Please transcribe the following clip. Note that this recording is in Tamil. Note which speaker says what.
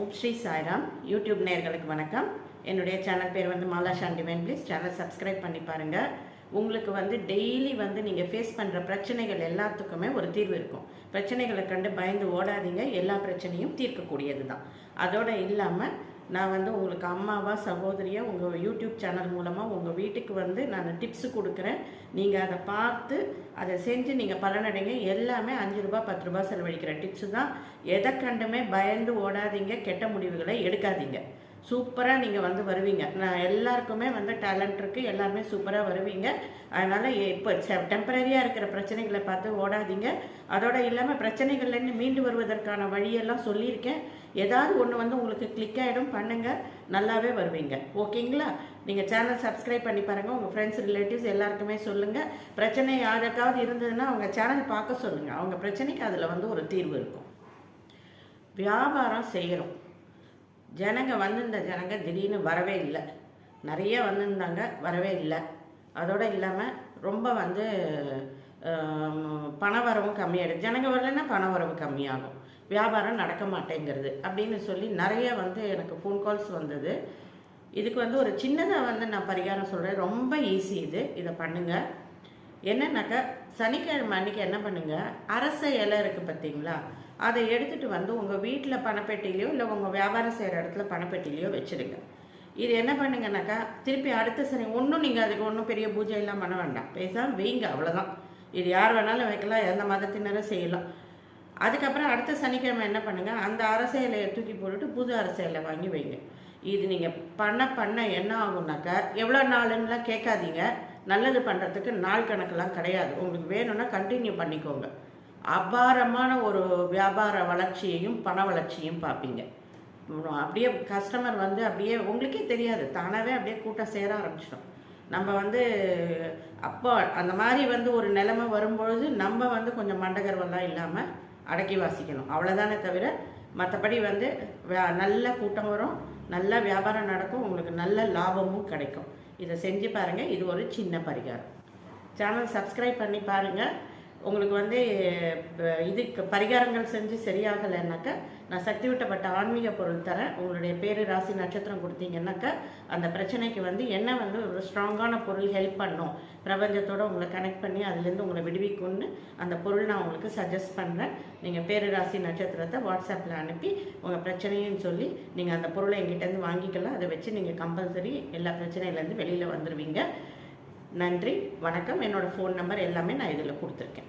Speaker 1: ஓம் ஸ்ரீ சாய்ராம். யூடியூப் நேர்களுக்கு வணக்கம். என்னுடைய சேனல் பேர் வந்து Mala Shantivan please. Channel subscribe பண்ணி பாருங்கள் உங்களுக்கு வந்து டெய்லி வந்து நீங்கள் ஃபேஸ் பண்ணுற பிரச்சனைகள் எல்லாத்துக்குமே ஒரு தீர்வு இருக்கும். பிரச்சனைகளை கண்டு பயந்து ஓடாதீங்க. எல்லா பிரச்சனையும் தீர்க்கக்கூடியது தான் அதோடு இல்லாமல் நான் வந்து உங்களுக்கு அம்மாவா சகோதரியா உங்கள் யூடியூப் சேனல் மூலமாக உங்கள் வீட்டுக்கு வந்து நான் டிப்ஸ் கொடுக்குறேன். நீங்கள் அதை பார்த்து அதை செஞ்சு நீங்கள் பலனடைங்க. எல்லாமே அஞ்சு ரூபா பத்து ரூபா செலவழிக்கிற டிப்ஸு தான். எதை கண்டுமே பயந்து ஓடாதீங்க கெட்ட முடிவுகளை எடுக்காதீங்க. சூப்பராக நீங்கள் வந்து வருவீங்க. நான் எல்லாருக்குமே வந்து டேலண்ட் இருக்குது எல்லாருமே சூப்பராக வருவீங்க. அதனால் இப்போ டெம்பரரியாக இருக்கிற பிரச்சனைகளை பார்த்து ஓடாதீங்க. அதோட இல்லாமல் பிரச்சனைகள்லேருந்து மீண்டு வருவதற்கான வழியெல்லாம் சொல்லியிருக்கேன். ஏதாவது ஒன்று வந்து உங்களுக்கு கிளிக் ஆகிடும் பண்ணுங்கள் நல்லாவே வருவீங்க. ஓகேங்களா? நீங்கள் சேனல் சப்ஸ்கிரைப் பண்ணி பாருங்கள் உங்கள் ஃப்ரெண்ட்ஸ் ரிலேட்டிவ்ஸ் எல்லாருக்குமே சொல்லுங்கள் பிரச்சனை யாருக்காவது இருந்ததுன்னா அவங்க சேனல் பார்க்க சொல்லுங்கள் அவங்க பிரச்சனைக்கு அதில் வந்து ஒரு தீர்வு இருக்கும். வியாபாரம் செய்கிறோம் ஜனங்க வந்திருந்த ஜனங்க திடீர்னு வரவே இல்லை. நிறைய வந்திருந்தாங்க வரவே இல்லை. அதோடு இல்லாமல் ரொம்ப வந்து பண வரவும் கம்மியாகிடும் ஜனங்க வரலைன்னா பண வரவு கம்மியாகும். வியாபாரம் நடக்க மாட்டேங்கிறது அப்படின்னு சொல்லி நிறைய வந்து எனக்கு ஃபோன் கால்ஸ் வந்தது. இதுக்கு வந்து ஒரு சின்னதாக வந்து நான் பரிகாரம் சொல்கிறேன் ரொம்ப ஈஸி இது. இதை பண்ணுங்கள் என்னன்னாக்கா சனிக்கிழமை அன்றைக்கி என்ன பண்ணுங்கள் அரச இலை இருக்குது பார்த்தீங்களா? அதை எடுத்துகிட்டு வந்து உங்கள் வீட்டில் பணப்பெட்டிலையோ இல்லை உங்கள் வியாபாரம் செய்கிற இடத்துல பணப்பெட்டிலையோ வச்சுருங்க. இது என்ன பண்ணுங்கனாக்கா திருப்பி அடுத்த சனி ஒன்றும் நீங்கள் அதுக்கு ஒன்றும் பெரிய பூஜையெல்லாம் பண்ண வேண்டாம். பேசாமல் வைங்க அவ்வளோதான் இது யார் வேணாலும் வைக்கலாம் எந்த மதத்தினரும் செய்யலாம். அதுக்கப்புறம் அடுத்த சனிக்கிழமை என்ன பண்ணுங்கள் அந்த அரச இலையை தூக்கி போட்டுட்டு புது அரச இலை வாங்கி வைங்க. இது நீங்கள் பண்ண பண்ண என்ன ஆகும்னாக்கா எவ்வளோ நாளுன்னுலாம் கேட்காதீங்க. நல்லது பண்ணுறதுக்கு நாள் கணக்கெல்லாம் கிடையாது. உங்களுக்கு வேணும்னா கண்டினியூ பண்ணிக்கோங்க. அபாரமான ஒரு வியாபார வளர்ச்சியையும் பண வளர்ச்சியும் பார்ப்பீங்க. அப்படியே கஸ்டமர் வந்து அப்படியே உங்களுக்கே தெரியாது. தானாகவே அப்படியே கூட்டம் சேர ஆரம்பிச்சிடும். நம்ம வந்து அப்போ அந்த மாதிரி வந்து ஒரு நிலைமை வரும்பொழுது நம்ம வந்து கொஞ்சம் மண்டகர்வெல்லாம் இல்லாமல் அடக்கி வாசிக்கணும். அவ்வளோதானே தவிர மற்றபடி வந்து நல்ல கூட்டம் வரும். நல்ல வியாபாரம் நடக்கும் உங்களுக்கு நல்ல லாபமும் கிடைக்கும். இதை செஞ்சு பாருங்கள் இது ஒரு சின்ன பரிகாரம். சேனல் சப்ஸ்கிரைப் பண்ணி பாருங்கள் உங்களுக்கு வந்து இதுக்கு பரிகாரங்கள் செஞ்சு சரியாகலைன்னாக்கா நான் சக்தி விட்டப்பட்ட ஆன்மீக பொருள் தரேன். உங்களுடைய பேர் ராசி நட்சத்திரம் கொடுத்தீங்கன்னாக்கா அந்த பிரச்சனைக்கு வந்து என்ன வந்து ஒரு ஸ்ட்ராங்கான பொருள் ஹெல்ப் பண்ணும் பிரபஞ்சத்தோடு உங்களை கனெக்ட் பண்ணி அதுலேருந்து உங்களை விடுவிக்கும்னு அந்த பொருள் நான் உங்களுக்கு சஜஸ்ட் பண்ணுறேன் நீங்கள் பேர் ராசி நட்சத்திரத்தை வாட்ஸ்அப்பில் அனுப்பி உங்கள் பிரச்சனையும் சொல்லி நீங்கள் அந்த பொருளை எங்கிட்டேருந்து வாங்கிக்கலாம். அதை வச்சு நீங்கள் கம்பல்சரி எல்லா பிரச்சனையிலேருந்து வெளியில் வந்துடுவீங்க நன்றி வணக்கம். என்னோடய ஃபோன் நம்பர் எல்லாமே நான் இதில் கொடுத்துருக்கேன்.